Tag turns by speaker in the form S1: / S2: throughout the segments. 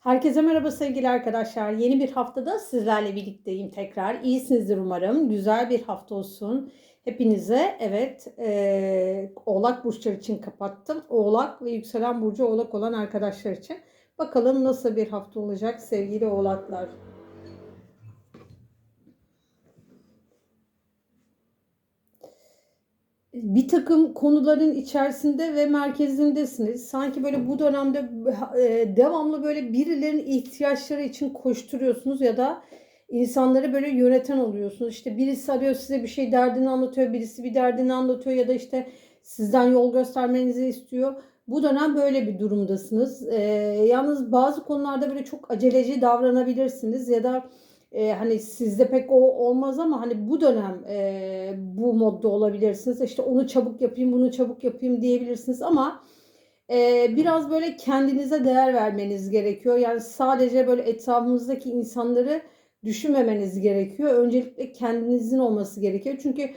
S1: Herkese merhaba sevgili arkadaşlar. Yeni bir haftada sizlerle birlikteyim tekrar. İyisinizdir umarım. Güzel bir hafta olsun. Hepinize evet eee, Oğlak burçları için kapattım. Oğlak ve yükselen burcu Oğlak olan arkadaşlar için. Bakalım nasıl bir hafta olacak sevgili Oğlaklar. Bir takım konuların içerisinde ve merkezindesiniz. Sanki böyle bu dönemde e, devamlı böyle birilerinin ihtiyaçları için koşturuyorsunuz ya da insanları böyle yöneten oluyorsunuz. İşte birisi arıyor size bir şey derdini anlatıyor, birisi bir derdini anlatıyor ya da işte sizden yol göstermenizi istiyor. Bu dönem böyle bir durumdasınız. E, yalnız bazı konularda böyle çok aceleci davranabilirsiniz ya da e, hani sizde pek o olmaz ama hani bu dönem e, bu modda olabilirsiniz. İşte onu çabuk yapayım, bunu çabuk yapayım diyebilirsiniz ama e, biraz böyle kendinize değer vermeniz gerekiyor. Yani sadece böyle etrafınızdaki insanları düşünmemeniz gerekiyor. Öncelikle kendinizin olması gerekiyor. Çünkü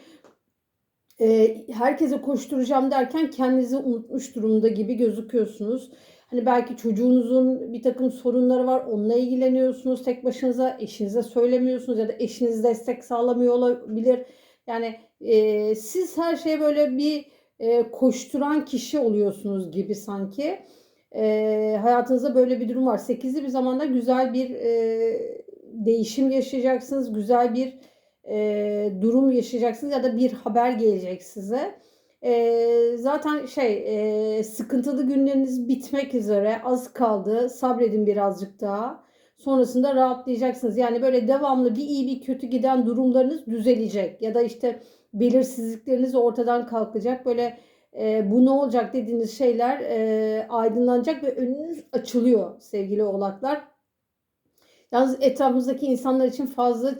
S1: e, herkese koşturacağım derken kendinizi unutmuş durumda gibi gözüküyorsunuz. Hani belki çocuğunuzun bir takım sorunları var. Onunla ilgileniyorsunuz tek başınıza. Eşinize söylemiyorsunuz ya da eşiniz destek sağlamıyor olabilir. Yani e, siz her şeye böyle bir e, koşturan kişi oluyorsunuz gibi sanki. E, hayatınızda böyle bir durum var. Sekizli bir zamanda güzel bir e, değişim yaşayacaksınız. Güzel bir e, durum yaşayacaksınız ya da bir haber gelecek size. E, zaten şey e, sıkıntılı günleriniz bitmek üzere az kaldı. Sabredin birazcık daha. Sonrasında rahatlayacaksınız. Yani böyle devamlı bir iyi bir kötü giden durumlarınız düzelecek. Ya da işte belirsizlikleriniz ortadan kalkacak. Böyle e, bu ne olacak dediğiniz şeyler e, aydınlanacak ve önünüz açılıyor sevgili oğlaklar. Yalnız etrafınızdaki insanlar için fazla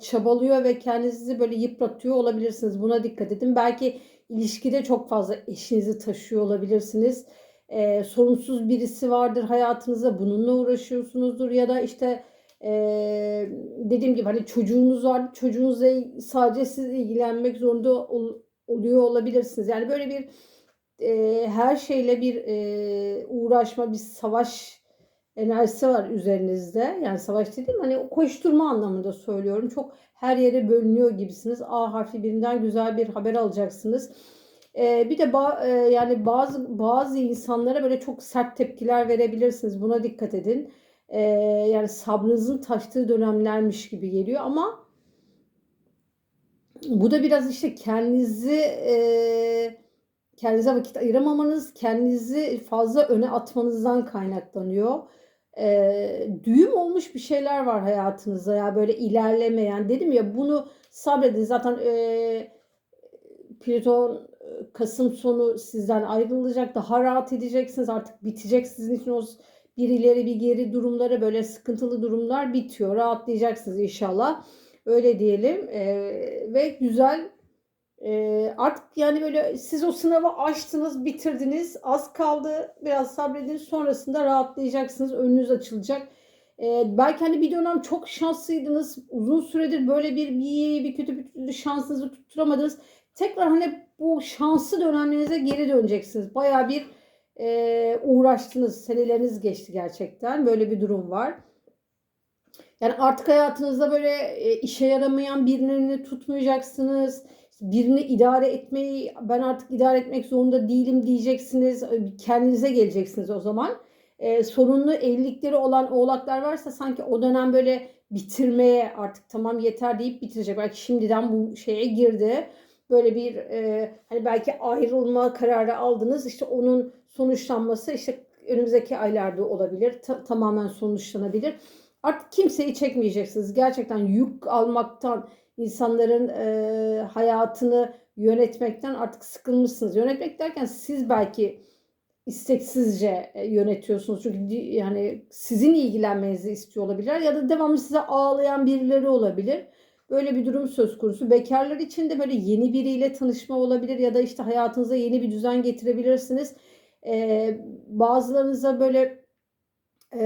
S1: çabalıyor ve kendinizi böyle yıpratıyor olabilirsiniz. Buna dikkat edin. Belki ilişkide çok fazla eşinizi taşıyor olabilirsiniz. Ee, sorumsuz birisi vardır hayatınızda bununla uğraşıyorsunuzdur ya da işte e, dediğim gibi hani çocuğunuz var çocuğunuzla sadece siz ilgilenmek zorunda ol, oluyor olabilirsiniz. Yani böyle bir e, her şeyle bir e, uğraşma bir savaş enerjisi var üzerinizde. Yani savaş dediğim hani koşturma anlamında söylüyorum. Çok her yere bölünüyor gibisiniz. A harfi birinden güzel bir haber alacaksınız. Ee, bir de ba e, yani bazı bazı insanlara böyle çok sert tepkiler verebilirsiniz. Buna dikkat edin. Ee, yani sabrınızın taştığı dönemlermiş gibi geliyor ama bu da biraz işte kendinizi e, kendinize vakit ayıramamanız, kendinizi fazla öne atmanızdan kaynaklanıyor e, düğüm olmuş bir şeyler var hayatınızda ya böyle ilerlemeyen dedim ya bunu sabredin. Zaten e, Plüton Kasım sonu sizden ayrılacak. Daha rahat edeceksiniz. Artık bitecek sizin için o bir ileri bir geri durumları böyle sıkıntılı durumlar bitiyor. Rahatlayacaksınız inşallah. Öyle diyelim. E, ve güzel e, artık yani böyle siz o sınavı açtınız, bitirdiniz. Az kaldı. Biraz sabredin. Sonrasında rahatlayacaksınız. Önünüz açılacak. E, belki hani bir dönem çok şanslıydınız. Uzun süredir böyle bir bir bir kötü bir şansınızı tutturamadınız. Tekrar hani bu şanslı dönemlerinize geri döneceksiniz. Baya bir e, uğraştınız. Seneleriniz geçti gerçekten. Böyle bir durum var. Yani artık hayatınızda böyle e, işe yaramayan birilerini tutmayacaksınız birini idare etmeyi ben artık idare etmek zorunda değilim diyeceksiniz. Kendinize geleceksiniz o zaman. Ee, sorunlu evlilikleri olan oğlaklar varsa sanki o dönem böyle bitirmeye artık tamam yeter deyip bitirecek. Belki şimdiden bu şeye girdi. Böyle bir e, hani belki ayrılma kararı aldınız. İşte onun sonuçlanması işte önümüzdeki aylarda olabilir. Ta- tamamen sonuçlanabilir. Artık kimseyi çekmeyeceksiniz. Gerçekten yük almaktan insanların e, hayatını yönetmekten artık sıkılmışsınız. Yönetmek derken siz belki isteksizce yönetiyorsunuz. Çünkü yani sizin ilgilenmenizi istiyor olabilirler ya da devamlı size ağlayan birileri olabilir. Böyle bir durum söz konusu. Bekarlar için de böyle yeni biriyle tanışma olabilir ya da işte hayatınıza yeni bir düzen getirebilirsiniz. Ee, bazılarınıza böyle e,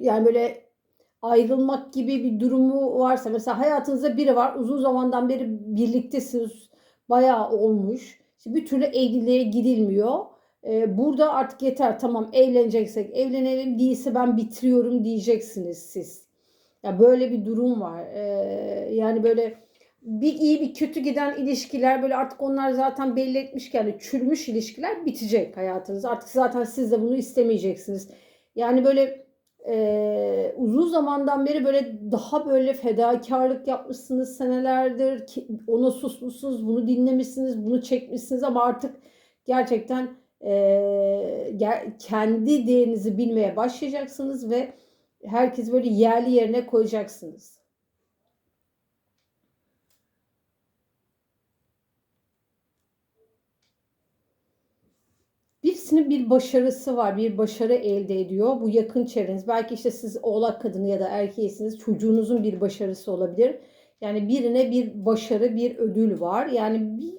S1: yani böyle ayrılmak gibi bir durumu varsa mesela hayatınızda biri var uzun zamandan beri birliktesiniz bayağı olmuş. İşte bir türlü evliliğe gidilmiyor. e, burada artık yeter tamam evleneceksek evlenelim değilse ben bitiriyorum diyeceksiniz siz. Ya böyle bir durum var. E, yani böyle bir iyi bir kötü giden ilişkiler böyle artık onlar zaten belli etmişken de çürümüş ilişkiler bitecek hayatınız. Artık zaten siz de bunu istemeyeceksiniz. Yani böyle e, uzun zamandan beri böyle daha böyle fedakarlık yapmışsınız senelerdir. Ki, ona susmuşsunuz, bunu dinlemişsiniz, bunu çekmişsiniz ama artık gerçekten e, ger kendi değerinizi bilmeye başlayacaksınız ve herkes böyle yerli yerine koyacaksınız. Birisinin bir başarısı var, bir başarı elde ediyor. Bu yakın çevreniz. Belki işte siz oğlak kadını ya da erkeğisiniz. Çocuğunuzun bir başarısı olabilir. Yani birine bir başarı, bir ödül var. Yani bir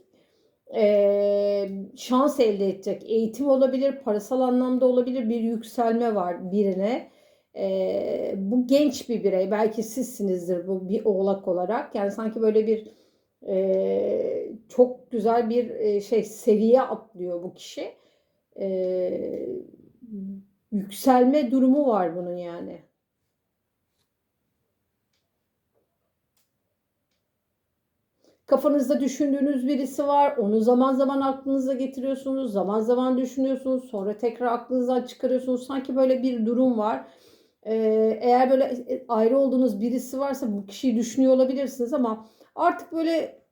S1: e, şans elde edecek. Eğitim olabilir, parasal anlamda olabilir. Bir yükselme var birine. E, bu genç bir birey. Belki sizsinizdir bu bir oğlak olarak. Yani sanki böyle bir e, çok güzel bir e, şey seviye atlıyor bu kişi e, yükselme durumu var bunun yani. Kafanızda düşündüğünüz birisi var. Onu zaman zaman aklınıza getiriyorsunuz. Zaman zaman düşünüyorsunuz. Sonra tekrar aklınızdan çıkarıyorsunuz. Sanki böyle bir durum var. Eğer böyle ayrı olduğunuz birisi varsa bu kişiyi düşünüyor olabilirsiniz ama artık böyle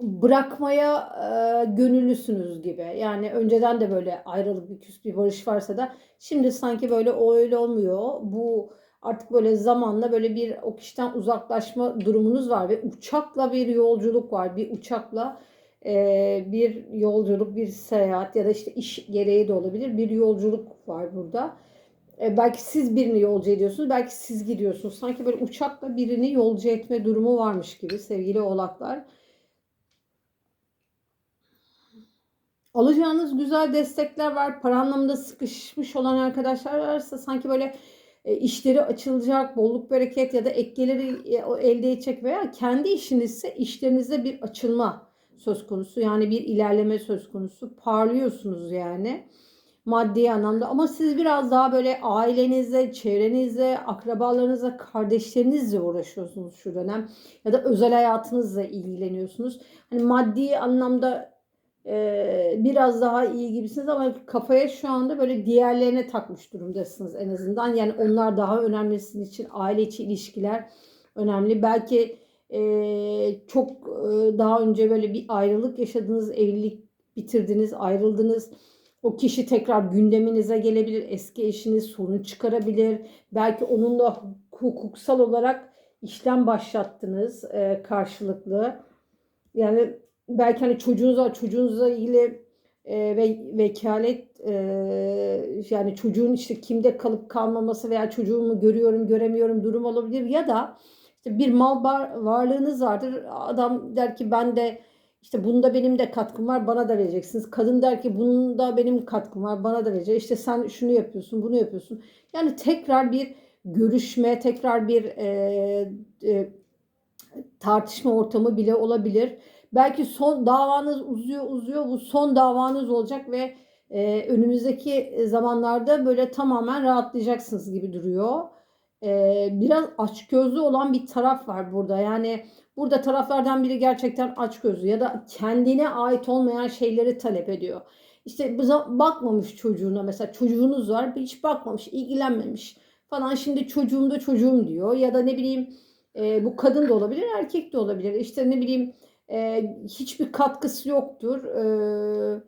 S1: bırakmaya e, gönüllüsünüz gibi. Yani önceden de böyle ayrılık bir küs bir barış varsa da şimdi sanki böyle o öyle olmuyor. Bu artık böyle zamanla böyle bir o kişiden uzaklaşma durumunuz var ve uçakla bir yolculuk var. Bir uçakla e, bir yolculuk, bir seyahat ya da işte iş gereği de olabilir. Bir yolculuk var burada. E, belki siz birini yolcu ediyorsunuz, belki siz gidiyorsunuz. Sanki böyle uçakla birini yolcu etme durumu varmış gibi sevgili oğlaklar. Alacağınız güzel destekler var. Para anlamında sıkışmış olan arkadaşlar varsa sanki böyle e, işleri açılacak, bolluk bereket ya da ek geliri e, elde edecek veya kendi işinizse işlerinizde bir açılma söz konusu. Yani bir ilerleme söz konusu. Parlıyorsunuz yani maddi anlamda ama siz biraz daha böyle ailenizle, çevrenizle, akrabalarınızla, kardeşlerinizle uğraşıyorsunuz şu dönem ya da özel hayatınızla ilgileniyorsunuz. Hani maddi anlamda biraz daha iyi gibisiniz ama kafaya şu anda böyle diğerlerine takmış durumdasınız en azından. Yani onlar daha önemli sizin için. Aile içi ilişkiler önemli. Belki e, çok e, daha önce böyle bir ayrılık yaşadınız, evlilik bitirdiniz, ayrıldınız. O kişi tekrar gündeminize gelebilir. Eski eşiniz sorun çıkarabilir. Belki onunla hukuksal olarak işlem başlattınız e, karşılıklı. Yani belki hani çocuğunuz var çocuğunuzla ilgili e, ve vekalet e, yani çocuğun işte kimde kalıp kalmaması veya çocuğumu görüyorum göremiyorum durum olabilir ya da işte bir mal var, varlığınız vardır adam der ki ben de işte bunda benim de katkım var bana da vereceksiniz. Kadın der ki bunda benim katkım var bana da verecek. İşte sen şunu yapıyorsun bunu yapıyorsun. Yani tekrar bir görüşme tekrar bir e, e, tartışma ortamı bile olabilir. Belki son davanız uzuyor uzuyor bu son davanız olacak ve e, önümüzdeki zamanlarda böyle tamamen rahatlayacaksınız gibi duruyor. E, biraz açgözlü olan bir taraf var burada. Yani burada taraflardan biri gerçekten açgözlü ya da kendine ait olmayan şeyleri talep ediyor. İşte bakmamış çocuğuna mesela çocuğunuz var hiç bakmamış ilgilenmemiş falan şimdi çocuğum da çocuğum diyor ya da ne bileyim e, bu kadın da olabilir erkek de olabilir işte ne bileyim e, hiçbir katkısı yoktur. E,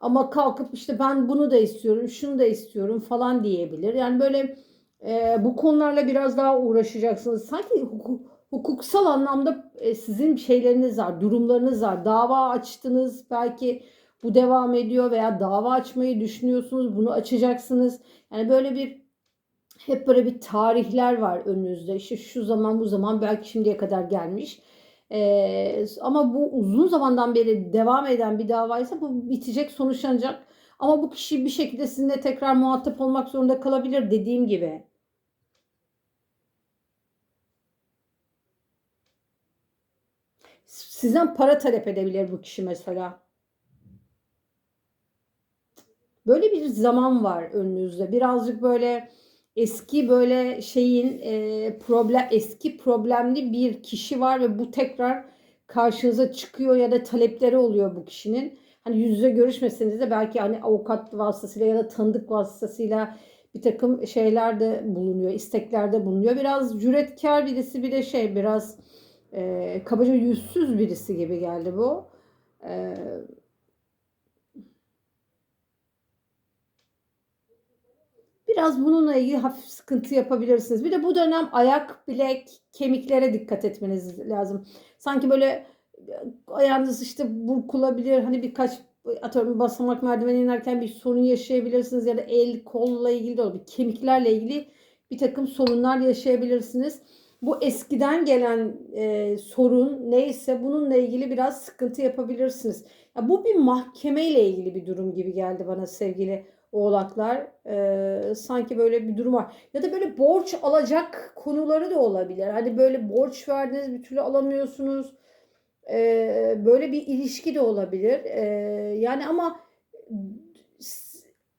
S1: ama kalkıp işte ben bunu da istiyorum, şunu da istiyorum falan diyebilir. Yani böyle e, bu konularla biraz daha uğraşacaksınız. Sanki hukuk, hukuksal anlamda e, sizin şeyleriniz var, durumlarınız var. Dava açtınız, belki bu devam ediyor veya dava açmayı düşünüyorsunuz, bunu açacaksınız. Yani böyle bir hep böyle bir tarihler var önünüzde. İşte şu zaman bu zaman belki şimdiye kadar gelmiş. Ee, ama bu uzun zamandan beri devam eden bir davaysa bu bitecek, sonuçlanacak. Ama bu kişi bir şekilde sizinle tekrar muhatap olmak zorunda kalabilir dediğim gibi. Sizden para talep edebilir bu kişi mesela. Böyle bir zaman var önünüzde. Birazcık böyle eski böyle şeyin e, problem eski problemli bir kişi var ve bu tekrar karşınıza çıkıyor ya da talepleri oluyor bu kişinin. Hani yüz yüze görüşmeseniz de belki hani avukat vasıtasıyla ya da tanıdık vasıtasıyla bir takım şeyler de bulunuyor, isteklerde bulunuyor. Biraz cüretkar birisi bir de şey biraz e, kabaca yüzsüz birisi gibi geldi bu. E, biraz bununla ilgili hafif sıkıntı yapabilirsiniz. Bir de bu dönem ayak, bilek, kemiklere dikkat etmeniz lazım. Sanki böyle ayağınız işte burkulabilir. Hani birkaç atıyorum basamak merdiven inerken bir sorun yaşayabilirsiniz ya da el kolla ilgili de olabilir. Kemiklerle ilgili bir takım sorunlar yaşayabilirsiniz. Bu eskiden gelen e, sorun neyse bununla ilgili biraz sıkıntı yapabilirsiniz. Ya bu bir mahkemeyle ilgili bir durum gibi geldi bana sevgili oğlaklar. E, sanki böyle bir durum var. Ya da böyle borç alacak konuları da olabilir. Hani böyle borç verdiniz bir türlü alamıyorsunuz e, böyle bir ilişki de olabilir. E, yani ama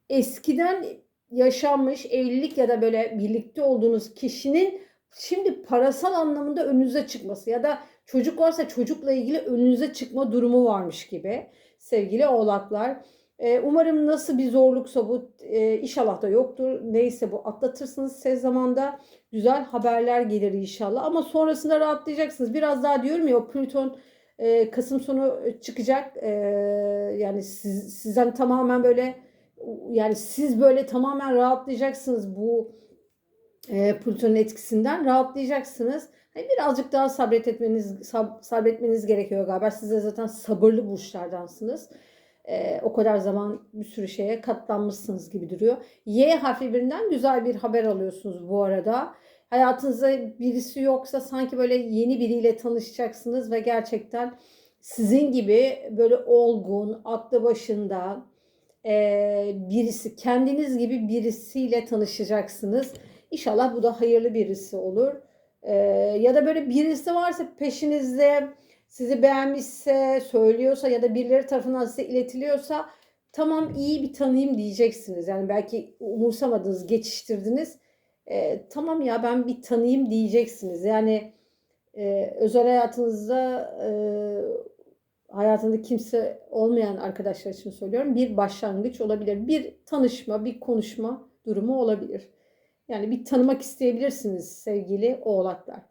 S1: eskiden yaşanmış evlilik ya da böyle birlikte olduğunuz kişinin şimdi parasal anlamında önünüze çıkması ya da çocuk varsa çocukla ilgili önünüze çıkma durumu varmış gibi sevgili oğlaklar. E, umarım nasıl bir zorluksa bu e, inşallah da yoktur. Neyse bu atlatırsınız tez zamanda güzel haberler gelir inşallah. Ama sonrasında rahatlayacaksınız. Biraz daha diyorum ya o Plüton e, Kasım sonu çıkacak. E, yani siz, sizden tamamen böyle yani siz böyle tamamen rahatlayacaksınız bu e, Plüton'un etkisinden rahatlayacaksınız. Hani birazcık daha sabretmeniz sab, sabretmeniz gerekiyor galiba. Siz de zaten sabırlı burçlardansınız. E, o kadar zaman bir sürü şeye katlanmışsınız gibi duruyor. Y harfi birinden güzel bir haber alıyorsunuz bu arada hayatınızda birisi yoksa sanki böyle yeni biriyle tanışacaksınız ve gerçekten sizin gibi böyle olgun, aklı başında e, birisi, kendiniz gibi birisiyle tanışacaksınız. İnşallah bu da hayırlı birisi olur. E, ya da böyle birisi varsa peşinizde sizi beğenmişse, söylüyorsa ya da birileri tarafından size iletiliyorsa tamam iyi bir tanıyım diyeceksiniz. Yani belki umursamadınız, geçiştirdiniz e, tamam ya ben bir tanıyayım diyeceksiniz. Yani e, özel hayatınızda e, hayatında kimse olmayan arkadaşlar için söylüyorum. Bir başlangıç olabilir. Bir tanışma, bir konuşma durumu olabilir. Yani bir tanımak isteyebilirsiniz sevgili oğlaklar.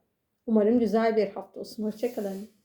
S1: Umarım güzel bir hafta olsun. Hoşçakalın.